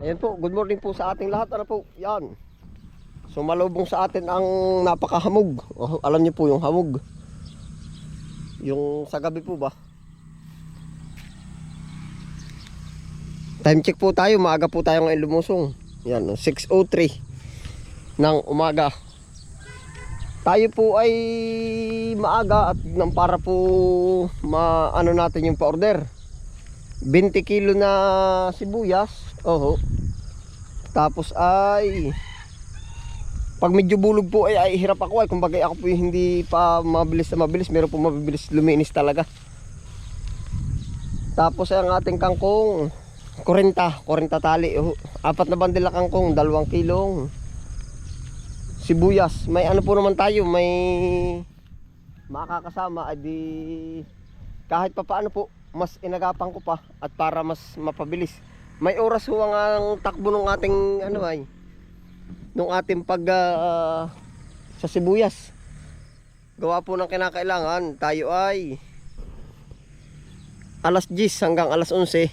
Ayan po, good morning po sa ating lahat. Ano po, yan. Sumalubong sa atin ang napakahamog. Oh, alam niyo po yung hamog. Yung sa gabi po ba? Time check po tayo, maaga po tayo ngayon lumusong. Yan, oh, 6.03 ng umaga. Tayo po ay maaga at nang para po maano natin yung pa-order. 20 kilo na sibuyas. Oho. Tapos ay pag medyo bulog po ay, ay hirap ako ay kumbaga ako po hindi pa mabilis na mabilis meron po mabilis luminis talaga tapos ay ang ating kangkong 40 40 tali oh. apat na bandila kangkong dalawang kilong sibuyas may ano po naman tayo may makakasama adi kahit pa paano po mas inagapan ko pa at para mas mapabilis. May oras ho ang takbo ng ating ano ay nung ating pag ah, sa sibuyas. Gawa po ng kinakailangan tayo ay alas 10 hanggang alas 11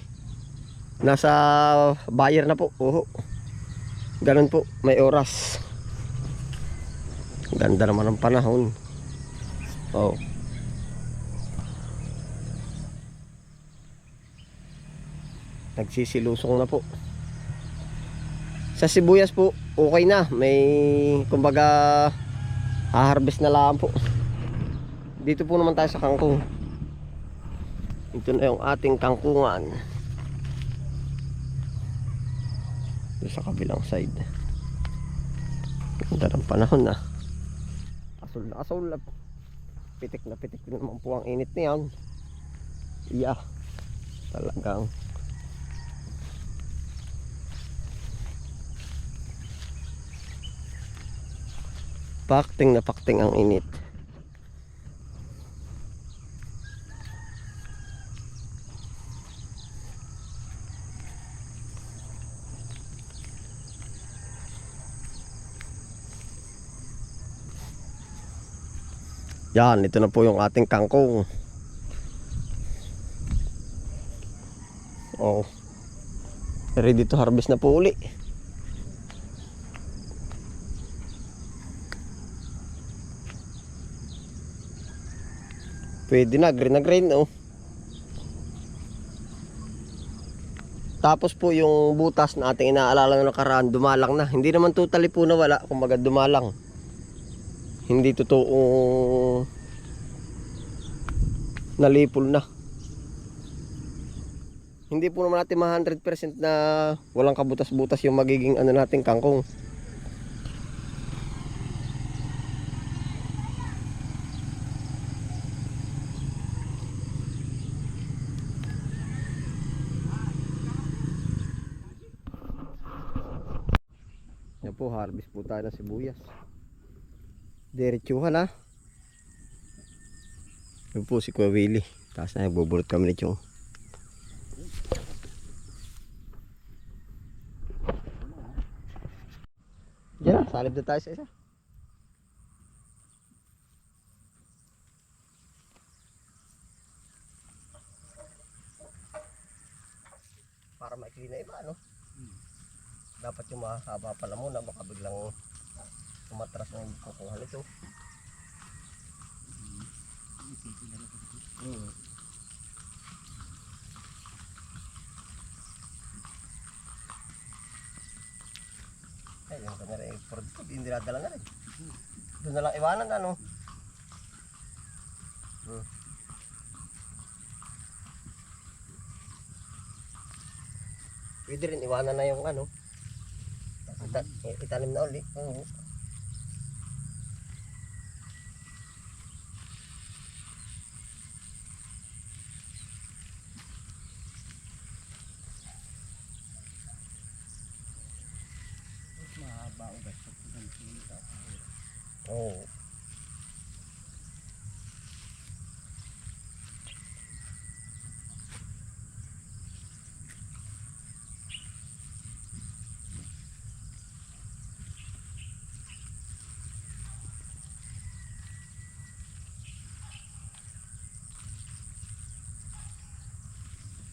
nasa buyer na po. Oho. Ganun po may oras. Ganda naman ng panahon. Oh nagsisilusong na po. Sa sibuyas po okay na. May kumbaga harvest na lang po. Dito po naman tayo sa kangkong ito na yung ating kangkungan. Dito sa kabilang side. Ganda ng panahon na asol na asol na pitik na pitik na naman po ang init niyan iya talagang Pakting na pakting ang init. Yan, ito na po yung ating kangkong. Oh. Ready to harvest na po uli. Pwede na, green na green, oh. Tapos po yung butas na ating inaalala na nakaraan, dumalang na. Hindi naman totally po nawala, kumbaga dumalang. Hindi totoong nalipol na. Hindi po naman natin ma 100% na walang kabutas-butas yung magiging ano natin kangkong. Po, harvest po tayo ng sibuyas. Diretsuhan ha. Yan po si Kuya Willie. Tapos na nagbubulot kami ni Chong. Diyan na, salib na tayo sa isa. Para maikli na iba, ano? Dapat yung mahaba pala muna baka biglang tumatras ng kukuha nito hmm. ay yung kanya rin for hindi dinadala nga rin doon na lang iwanan ano hmm. pwede rin iwanan na yung ano Ita itanim na uli. Oo. Oo.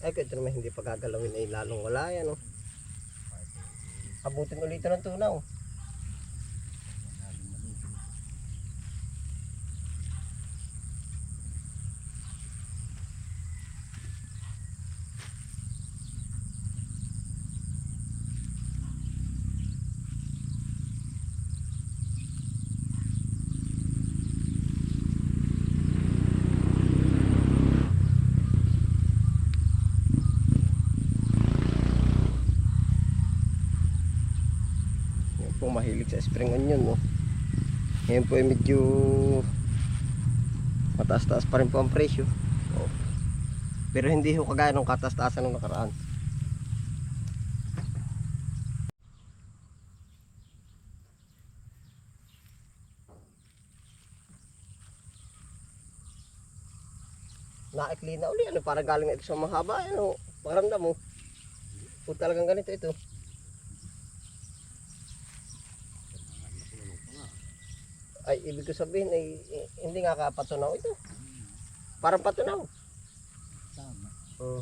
Ay, kaya naman hindi pagagalawin ay eh, lalong wala yan. Oh. Abutin ulit ito ng tunaw. Oh. Mahilig sa spring onion no. Ngayon po ay medyo mataas-taas pa rin po ang presyo. Oh. Pero hindi ho kagaya ng kataas-taasan ng nakaraan. Naikli na uli. Ano, parang galing ito sa mahaba. Ano, pakiramdam mo. Kung talagang ganito ito. Ay, ibig ko sabihin ay eh, hindi nga ka patunaw ito. Parang patunaw. Tama. Oo.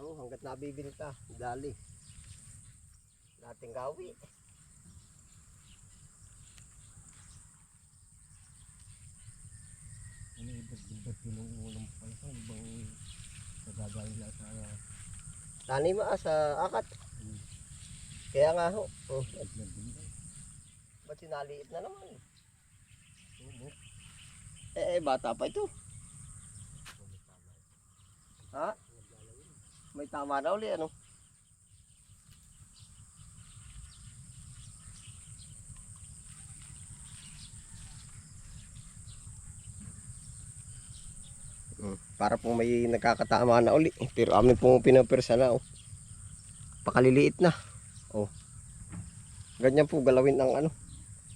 Oh, hanggat nabibili ka, dali. Dating gawi. Ano ibig-ibig pinuulam pa ito? Ano bang nagagawin na sa Tani ma sa akat. Hmm. Kaya nga ho. Oh, ba't sinaliit na naman? Eh, eh, bata pa ito. Ha? May tama na uli, ano? Mm, Para po may nagkakatama na uli. Pero amin pong pinapirsa na, oh. Pakaliliit na. Ganyan po galawin ng ano.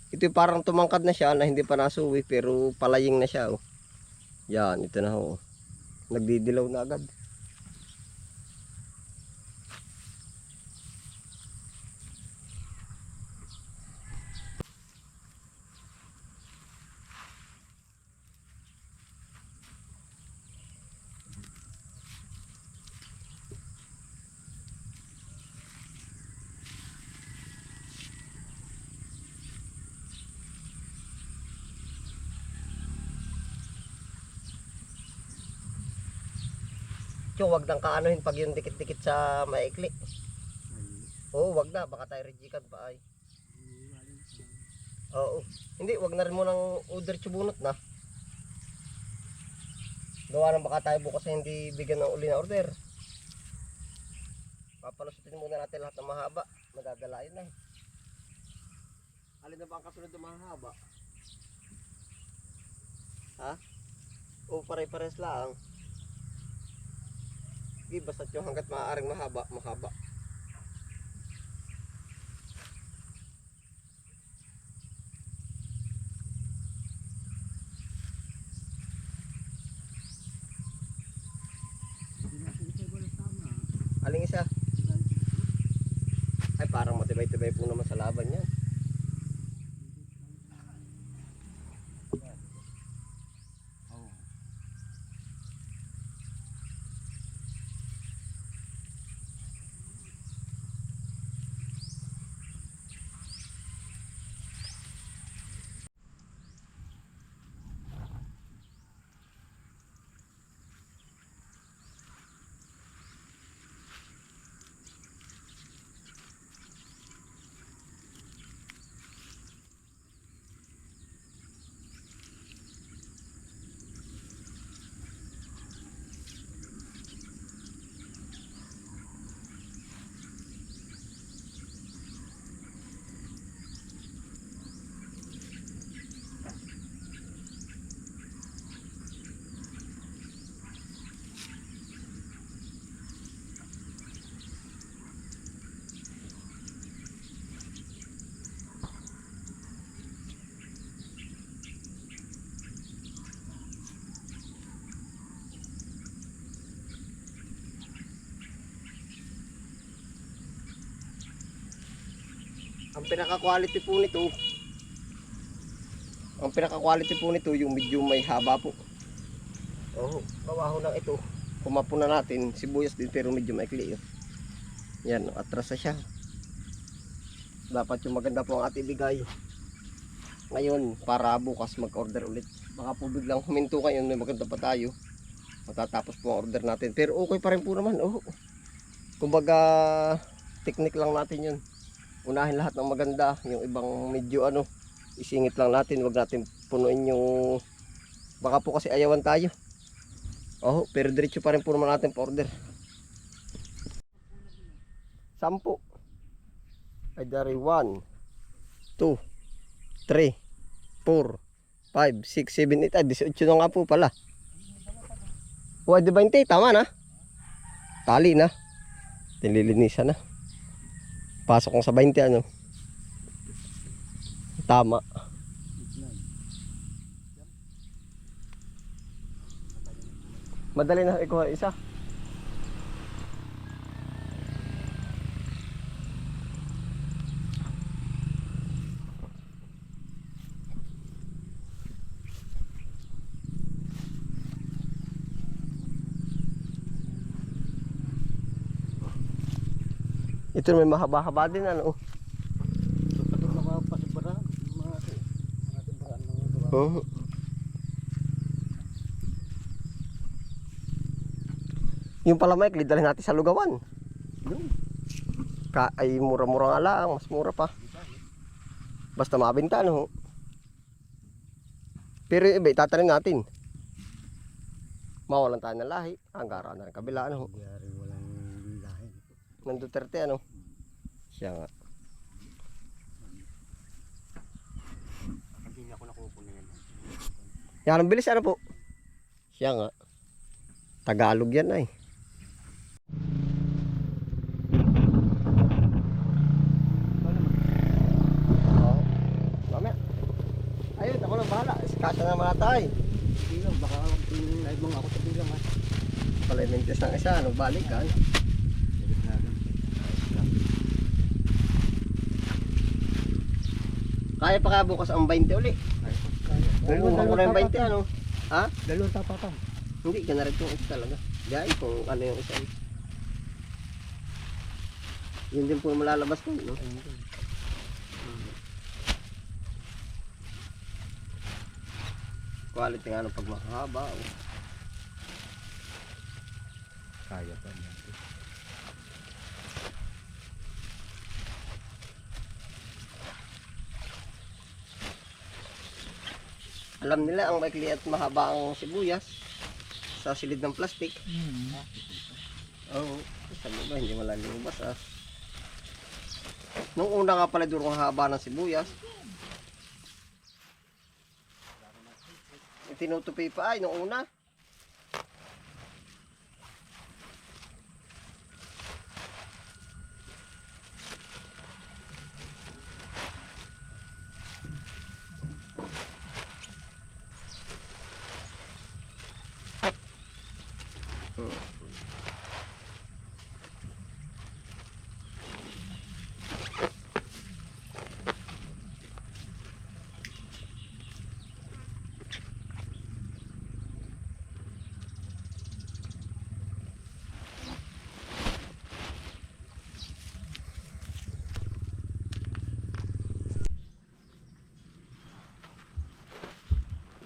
Ito parang tumangkad na siya na hindi pa nasuwi pero palaying na siya, oh. Yan, ito na, oh. Nagdidilaw na agad. Tiyo, wag nang kaanohin pag yung dikit-dikit sa maikli. Oo, wag na. Baka tayo rejikan pa ay. Oo. Hindi, wag na rin mo nang order tsubunot na. Gawa ng baka tayo bukas hindi bigyan ng uli na order. Papalusutin muna natin lahat ng mahaba. Madadalain na. Alin na ba ang kasunod ng mahaba? Ha? O pare-pares lang. Sige, basta yung hanggat maaaring mahaba, mahaba. Aling isa? Ay, parang matibay-tibay po naman sa laban yan. Oo. Ang pinaka-quality po nito, ang pinaka-quality po nito, yung medyo may haba po. Oh, kawaho lang ito. Kumapo na natin, sibuyas din pero medyo maikli. Oh. Yan, atras na siya. Dapat yung maganda po ang ating bigay. Ngayon, para bukas mag-order ulit. Baka po biglang huminto kayo, may maganda pa tayo. Matatapos po ang order natin. Pero okay pa rin po naman. Oh. Kumbaga, technique lang natin yun. Unahin lahat ng maganda. Yung ibang medyo ano, isingit lang natin. Huwag natin punuin yung... Baka po kasi ayawan tayo. Oh, pero diretso pa rin po naman natin pa-order. Sampu. Ay dari 1, 2, 3, 4, 5, 6, 7, 8. Ay, 18 na nga po pala. O, di 20. Tama na. Tali na. Nililinisan na. Pasok ko sa 20 ano. Tama. Madali na ikuha isa. Ito may mahaba-haba din ano. Oh. Yung pala Mike, dalhin natin sa lugawan. Ka ay mura-mura nga lang, mas mura pa. Basta mabenta no. Pero yung iba, itatanim natin. Mawalan tayo ng lahi. Anggara na ng kabila ano. Lahi. Ng Duterte ano. Siya nga. Hindi niya ako nakukuha yan. Yan ang bilis ano po. Siya nga. Tagalog yan ay. Mamaya. Ayun, ako lang bahala. Iskasa na mga tayo. Hindi lang, baka live mo nga ako sa bilang ha. Palimintis ng isa, ano, balik ka. Salit na lang. Kaya pa kaya bukas ang 20 uli. Kaya ko. Yung 20 ano. Ha? Dalawang tapatan. Hindi, ka na rin itong isa talaga. Diyan kung ano yung isa. Yun din po yung malalabas ko. No? Quality nga ng pag mahaba. Oh. Kaya pa niya. Alam nila ang maikli at mahaba ang sibuyas sa silid ng plastic. Oo. Sabi ba, hindi wala lumabas ah. Nung una nga pala durong haba ng sibuyas. Tinutupi pa ay nung una.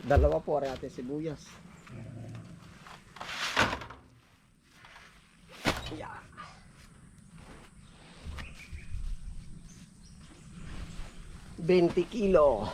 Dalawa po rin ating sibuyas. Yeah. Benti kilo.